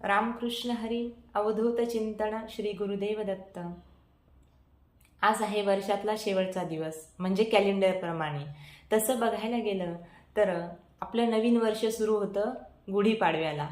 रामकृष्ण हरी अवधूत चिंतन श्री गुरुदेव दत्त. आज आहे वर्षातला शेवटचा दिवस म्हणजे कॅलेंडरप्रमाणे तसं बघायला गेलं तर आपलं नवीन वर्ष सुरू होतं गुढीपाडव्याला.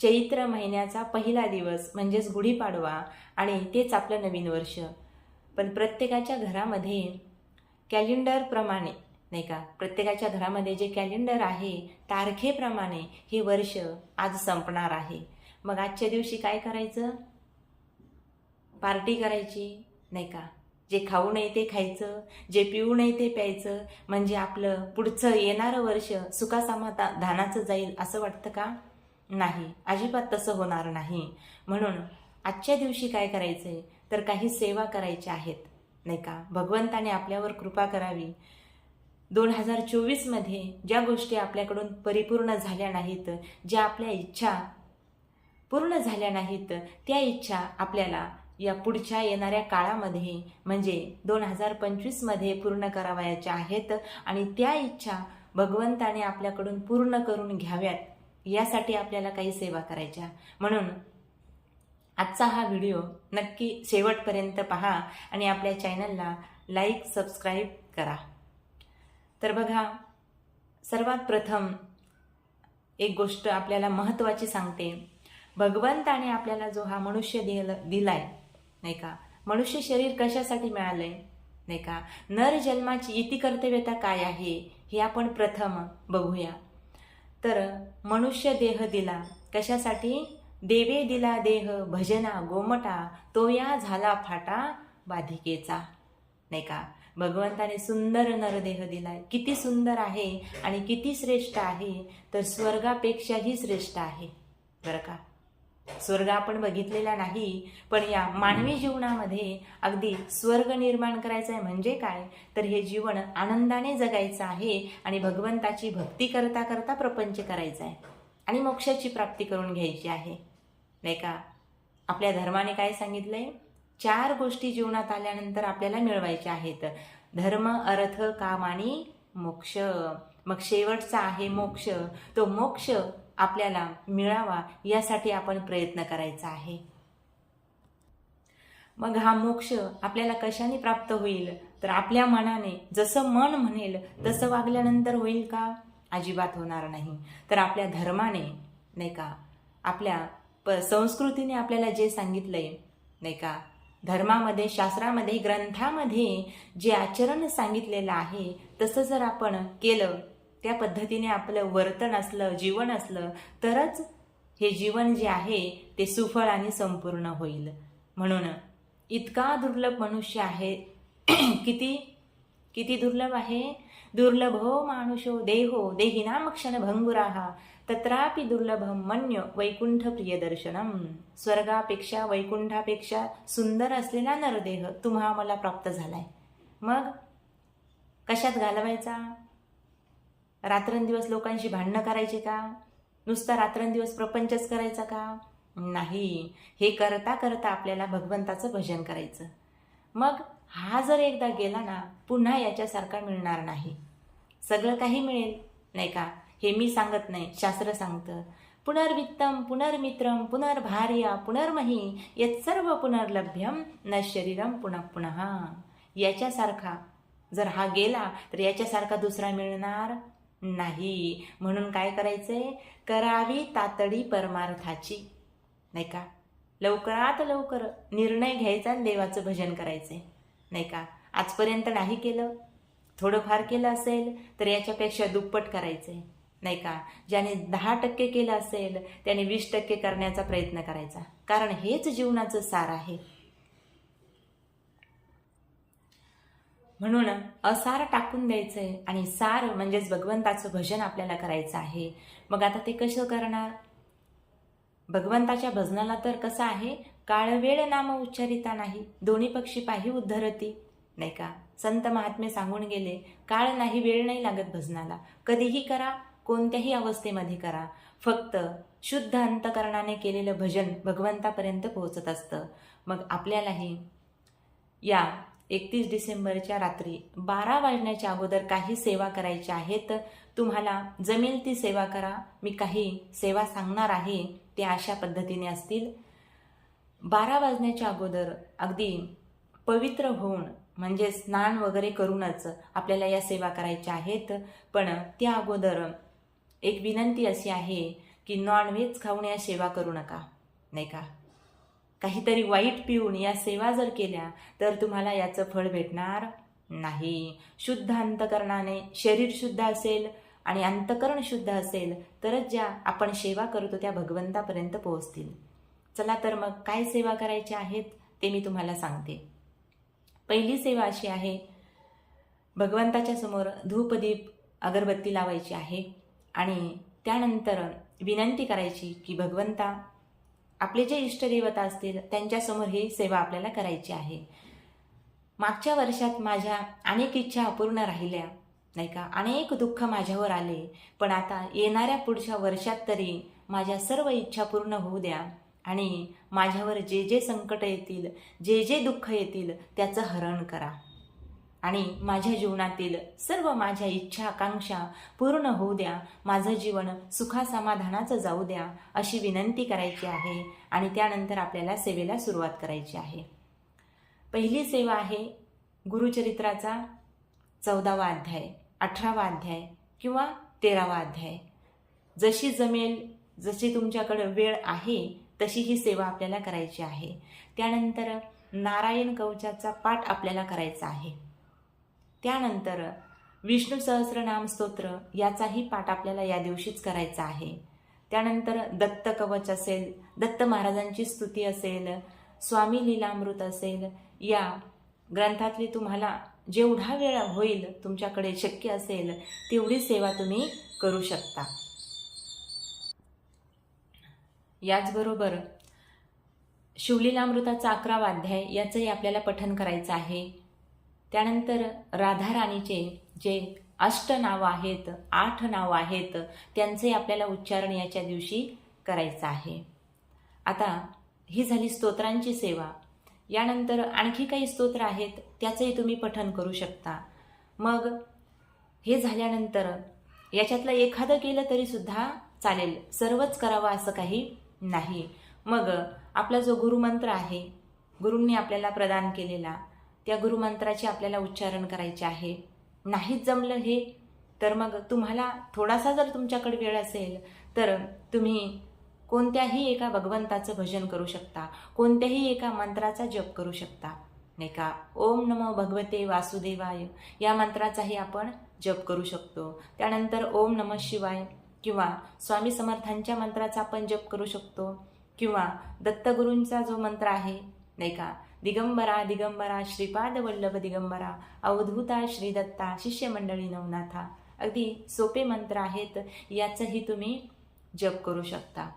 चैत्र महिन्याचा पहिला दिवस म्हणजेच गुढीपाडवा आणि तेच आपलं नवीन वर्ष. पण प्रत्येकाच्या घरामध्ये कॅलेंडरप्रमाणे नाही का? प्रत्येकाच्या घरामध्ये जे कॅलेंडर आहे तारखेप्रमाणे हे वर्ष आज संपणार आहे. मग आजच्या दिवशी काय करायचं? पार्टी करायची नाही का? जे खाऊ नये ते खायचं जे पिऊ नये ते प्यायचं. म्हणजे आपलं पुढचं येणारं वर्ष सुखासमाधा धानाचं जाईल असं वाटतं का? नाही. अजिबात तसं होणार नाही. म्हणून आजच्या दिवशी काय करायचं आहे तर काही सेवा करायच्या आहेत नाही का? भगवंताने आपल्यावर कृपा करावी. दोन हजार चोवीसमध्ये ज्या गोष्टी आपल्याकडून परिपूर्ण झाल्या नाहीत ज्या आपल्या इच्छा पूर्ण झाल्या नाहीत. त्या इच्छा आपल्याला या पुढच्या येणाऱ्या काळामध्ये म्हणजे दोन हजार पंचवीसमध्ये पूर्ण करावयाच्या आहेत आणि त्या इच्छा भगवंताने आपल्याकडून पूर्ण करून घ्याव्यात यासाठी आपल्याला काही सेवा करायच्या. म्हणून आजचा हा व्हिडिओ नक्की शेवटपर्यंत पहा आणि आपल्या चॅनलला लाईक सबस्क्राईब करा. तर बघा सर्वात प्रथम एक गोष्ट आपल्याला महत्त्वाची सांगते. भगवंताने आपल्याला जो हा मनुष्य दिल दिलाय नाही का? मनुष्य शरीर कशासाठी मिळालंय नाही का? नर जन्माची इति कर्तव्यता काय आहे हे आपण प्रथम बघूया. तर मनुष्य देह दिला कशासाठी? देवे दिला देह भजना गोमटा तो या झाला फाटा बाधिकेचा नाही का? भगवंताने सुंदर नरदेह दिलाय. किती सुंदर आहे आणि किती श्रेष्ठ आहे तर स्वर्गापेक्षाही श्रेष्ठ आहे बरं का? स्वर्ग आपण बघितलेला नाही पण या मानवी जीवनामध्ये अगदी स्वर्ग निर्माण करायचं आहे म्हणजे काय? तर हे जीवन आनंदाने जगायचं आहे आणि भगवंताची भक्ती करता करता प्रपंच करायचा आहे आणि मोक्षाची प्राप्ती करून घ्यायची आहे. नाही का? आपल्या धर्माने काय सांगितलंय? चार गोष्टी जीवनात आल्यानंतर आपल्याला मिळवायच्या आहेत. धर्म अर्थ काम आणि मोक्ष. मग शेवटचा आहे मोक्ष. तो मोक्ष आपल्याला मिळावा यासाठी आपण प्रयत्न करायचा आहे. मग हा मोक्ष आपल्याला कशाने प्राप्त होईल? तर आपल्या मनाने जसं मन म्हणेल तसं वागल्यानंतर होईल का? अजिबात होणार नाही. तर आपल्या धर्माने नाही का? आपल्या प संस्कृतीने आपल्याला जे सांगितलंय नाही का? धर्मामध्ये शास्त्रामध्ये ग्रंथामध्ये जे आचरण सांगितलेलं आहे तसं जर आपण केलं त्या पद्धतीने आपलं वर्तन असलं जीवन असलं तरच हे जीवन जे आहे ते सुफळ आणि संपूर्ण होईल. म्हणून इतका दुर्लभ मनुष्य आहे किती किती दुर्लभ आहे? दुर्लभो हो मानुषो देहो देहिनाम क्षण भंगुराहा तत्रापि दुर्लभम मन्य वैकुंठ प्रियदर्शनम. स्वर्गापेक्षा वैकुंठापेक्षा सुंदर असलेला नरदेह तुम्हा मला प्राप्त झालाय. मग कशात घालवायचा? रात्रंदिवस लोकांशी भांडणं करायचे का? नुसता रात्रंदिवस प्रपंचच करायचा का? नाही. हे करता करता आपल्याला भगवंताचं भजन करायचं. मग हा जर एकदा गेला ना पुन्हा याच्यासारखा मिळणार नाही. सगळं काही मिळेल नाही का? हे मी सांगत नाही शास्त्र सांगतं. पुनर्वित्तम पुनर्मित्रम पुनर्भार्या पुनर्मही यत सर्व पुनर्लभ्यम न शरीरम पुन्हा पुन्हा याच्यासारखा जर हा गेला तर याच्यासारखा दुसरा मिळणार? नाही. म्हणून काय करायचंय? करावी तातडी परमार्थाची. नाही का? लवकरात लवकर निर्णय घ्यायचा आणि देवाचं भजन करायचंय. नाही का? आजपर्यंत नाही केलं. थोडंफार केलं असेल तर याच्यापेक्षा दुप्पट करायचंय. नाही का? ज्याने दहा टक्के केलं असेल त्याने वीस टक्के करण्याचा प्रयत्न करायचा. कारण हेच जीवनाचं सार आहे. म्हणून असार टाकून द्यायचं आहे आणि सार म्हणजेच भगवंताचं भजन आपल्याला करायचं आहे. मग आता ते कसं करणार? भगवंताच्या भजनाला तर कसं आहे? काळवेळ नाम उच्चारिता नाही. दोन्ही पक्षी पाही उद्धरती. नाही का? संत महात्मे सांगून गेले काळ नाही वेळ नाही लागत भजनाला. कधीही करा कोणत्याही अवस्थेमध्ये करा. फक्त शुद्ध अंतकरणाने केलेलं भजन भगवंतापर्यंत पोहोचत असतं. मग आपल्यालाही या एकतीस डिसेंबरच्या रात्री बारा वाजण्याच्या अगोदर काही सेवा करायच्या आहेत तुम्हाला जमेल ती सेवा करा. मी काही सेवा सांगणार आहे त्या अशा पद्धतीने असतील. बारा वाजण्याच्या अगोदर अगदी पवित्र होऊन म्हणजे स्नान वगैरे करूनच आपल्याला या सेवा करायच्या आहेत. पण त्या अगोदर एक विनंती अशी आहे की नॉनव्हेज खाऊन या सेवा करू नका नाही का? काहीतरी वाईट पिऊन या सेवा जर केल्या तर तुम्हाला याचं फळ भेटणार नाही. शुद्ध अंतकरणाने शरीर शुद्ध असेल आणि अंतकरण शुद्ध असेल तरच ज्या आपण सेवा करतो त्या भगवंतापर्यंत पोहोचतील. चला तर मग काय सेवा करायच्या आहेत ते मी तुम्हाला सांगते. पहिली सेवा अशी आहे भगवंताच्या समोर धूपदीप अगरबत्ती लावायची आहे आणि त्यानंतर विनंती करायची की भगवंता आपले जे इष्टदेवता असतील त्यांच्यासमोर ही सेवा आपल्याला करायची आहे. मागच्या वर्षात माझ्या अनेक इच्छा अपूर्ण राहिल्या नाही का? अनेक दुःख माझ्यावर आले पण आता येणाऱ्या पुढच्या वर्षात तरी माझ्या सर्व इच्छा पूर्ण होऊ द्या आणि माझ्यावर जे जे संकट येतील जे जे दुःख येतील त्याचं हरण करा. आणि माझ्या जीवनातील सर्व माझ्या इच्छा आकांक्षा पूर्ण होऊ द्या. माझं जीवन सुखासमाधानाचं जाऊ द्या अशी विनंती करायची आहे आणि त्यानंतर आपल्याला सेवेला सुरुवात करायची आहे. पहिली सेवा आहे गुरुचरित्राचा चौदावा अध्याय अठरावा अध्याय किंवा तेरावा अध्याय. जशी जमेल जशी तुमच्याकडं वेळ आहे तशी ही सेवा आपल्याला करायची आहे. त्यानंतर नारायण कवचाचा पाठ आपल्याला करायचा आहे. त्यानंतर विष्णू सहस्रनाम स्तोत्र याचाही पाठ आपल्याला या दिवशीच करायचा आहे. त्यानंतर दत्त कवच असेल दत्त महाराजांची स्तुती असेल स्वामी लीलामृत असेल या ग्रंथातली तुम्हाला जेवढा वेळ होईल तुमच्याकडे शक्य असेल तेवढी सेवा तुम्ही करू शकता. याचबरोबर शिवलीलामृताचा अकरावा अध्याय याचंही आपल्याला पठन करायचं आहे. त्यानंतर राधाराणीचे जे अष्ट नावं आहेत आठ नावं आहेत त्यांचे आपल्याला उच्चारण याच्या दिवशी करायचं आहे. आता ही झाली स्तोत्रांची सेवा. यानंतर आणखी काही स्तोत्र आहेत त्याचंही तुम्ही पठन करू शकता. मग हे झाल्यानंतर याच्यातलं एखादं केलं तरीसुद्धा चालेल. सर्वच करावं असं काही नाही. मग आपला जो गुरुमंत्र आहे गुरूंनी आपल्याला प्रदान केलेला त्या गुरुमंत्राचे आपल्याला उच्चारण करायचे आहे. नाहीच जमलं हे तर मग तुम्हाला थोडासा जर तुमच्याकडे वेळ असेल तर तुम्ही कोणत्याही एका भगवंताचं भजन करू शकता कोणत्याही एका मंत्राचा जप करू शकता. नाही का? ओम नमो भगवते वासुदेवाय. या मंत्राचाही आपण जप करू शकतो. त्यानंतर ओम नम शिवाय किंवा स्वामी समर्थांच्या मंत्राचा आपण जप करू शकतो. किंवा दत्तगुरूंचा जो मंत्र आहे नाही का? दिगंबरा दिगंबरा श्रीपाद वल्लभ दिगंबरा अवधूता श्रीदत्ता शिष्यमंडळी नवनाथा. अगदी सोपे मंत्र आहेत याचंही तुम्ही जप करू शकता.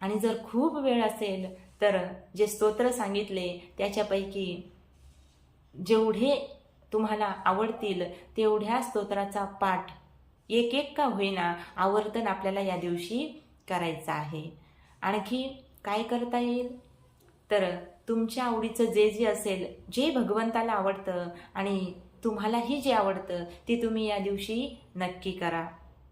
आणि जर खूप वेळ असेल तर जे स्तोत्र सांगितले त्याच्यापैकी जेवढे तुम्हाला आवडतील तेवढ्या स्तोत्राचा पाठ एक एक का होईना आवर्तन आपल्याला या दिवशी करायचं आहे. आणखी काय करता येईल? तर तुमच्या आवडीचं जे जे असेल जे भगवंताला आवडतं आणि तुम्हालाही जे आवडतं ते तुम्ही या दिवशी नक्की करा.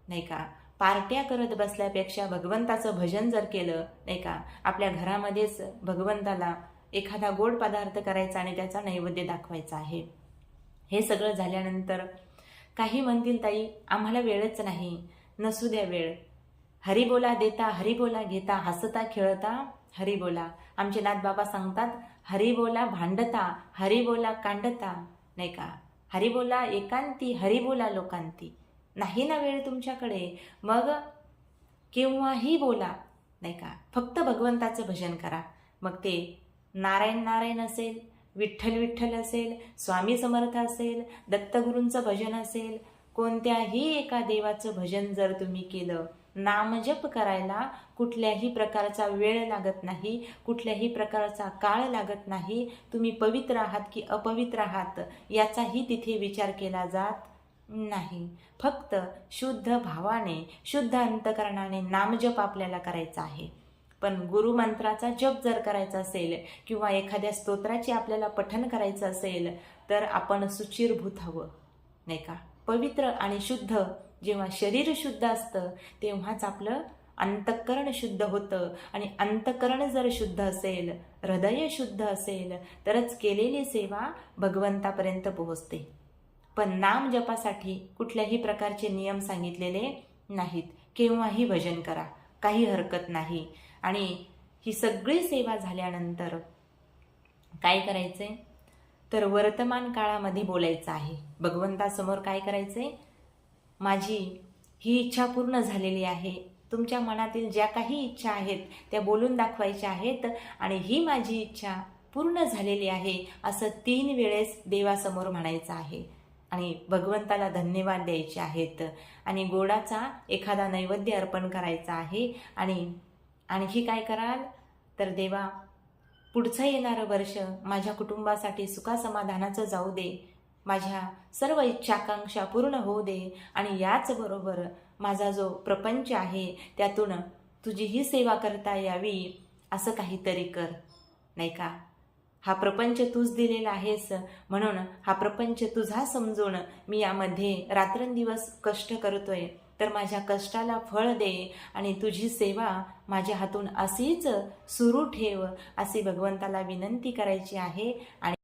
नाही का? पार्ट्या करत बसल्यापेक्षा भगवंताचं भजन जर केलं नाही का? आपल्या घरामध्येच भगवंताला एखादा गोड पदार्थ करायचा आणि त्याचा नैवेद्य दाखवायचा आहे. हे सगळं झाल्यानंतर काही म्हणतील ताई आम्हाला वेळच नाही. नसू द्या वेळ. हरिबोला देता हरिबोला घेता हसता खेळता हरिबोला आमचे नाथबाबा सांगतात हरिबोला भांडता हरिबोला कांडता. नाही का? हरिबोला एकांती हरिबोला लोकांती. नाही ना वेळ तुमच्याकडे? मग केव्हाही बोला. नाही का? फक्त भगवंताचं भजन करा. मग ते नारायण नारायण असेल विठ्ठल विठ्ठल असेल स्वामी समर्थ असेल दत्तगुरूंचं भजन असेल कोणत्याही एका देवाचं भजन जर तुम्ही केलं नामजप करायला कुठल्याही प्रकारचा वेळ लागत नाही कुठल्याही प्रकारचा काळ लागत नाही. तुम्ही पवित्र आहात की अपवित्र आहात याचाही तिथे विचार केला जात नाही. फक्त शुद्ध भावाने शुद्ध अंतकरणाने नामजप आपल्याला करायचा आहे. पण गुरुमंत्राचा जप जर करायचा असेल किंवा एखाद्या स्तोत्राची आपल्याला पठन करायचं असेल तर आपण सुचिरभूत हवं नाही का? पवित्र आणि शुद्ध जेव्हा शरीर शुद्ध असतं तेव्हाच आपलं अंतःकरण शुद्ध होतं. आणि अंतःकरण जर शुद्ध असेल हृदय शुद्ध असेल तरच केलेली सेवा भगवंतापर्यंत पोहोचते. पण नाम जपासाठी कुठल्याही प्रकारचे नियम सांगितलेले नाहीत. केव्हाही भजन करा काही हरकत नाही. आणि ही सगळी सेवा झाल्यानंतर काय करायचे? तर वर्तमान काळामध्ये बोलायचं आहे. भगवंतासमोर काय करायचंय? माझी ही इच्छा पूर्ण झालेली आहे. तुमच्या मनातील ज्या काही इच्छा आहेत त्या बोलून दाखवायच्या आहेत आणि ही माझी इच्छा पूर्ण झालेली आहे असं तीन वेळेस देवासमोर म्हणायचं आहे. आणि भगवंताला धन्यवाद द्यायचे आहेत. आणि गोडाचा एखादा नैवेद्य अर्पण करायचा आहे. आणि आणखी काय कराल? तर देवा पुढचं येणारं वर्ष माझ्या कुटुंबासाठी सुखासमाधानाचं जाऊ दे. माझ्या सर्व इच्छाकांक्षा पूर्ण होऊ दे. आणि याचबरोबर माझा जो प्रपंच आहे त्यातून तुझी ही सेवा करता यावी असं काहीतरी कर. नाही का? हा प्रपंच तूच दिलेला आहेस. म्हणून हा प्रपंच तुझा समजून मी यामध्ये रात्रंदिवस कष्ट करतोय. तर माझ्या कष्टाला फळ दे आणि तुझी सेवा माझ्या हातून अशीच सुरू ठेव अशी भगवंताला विनंती करायची आहे. आणि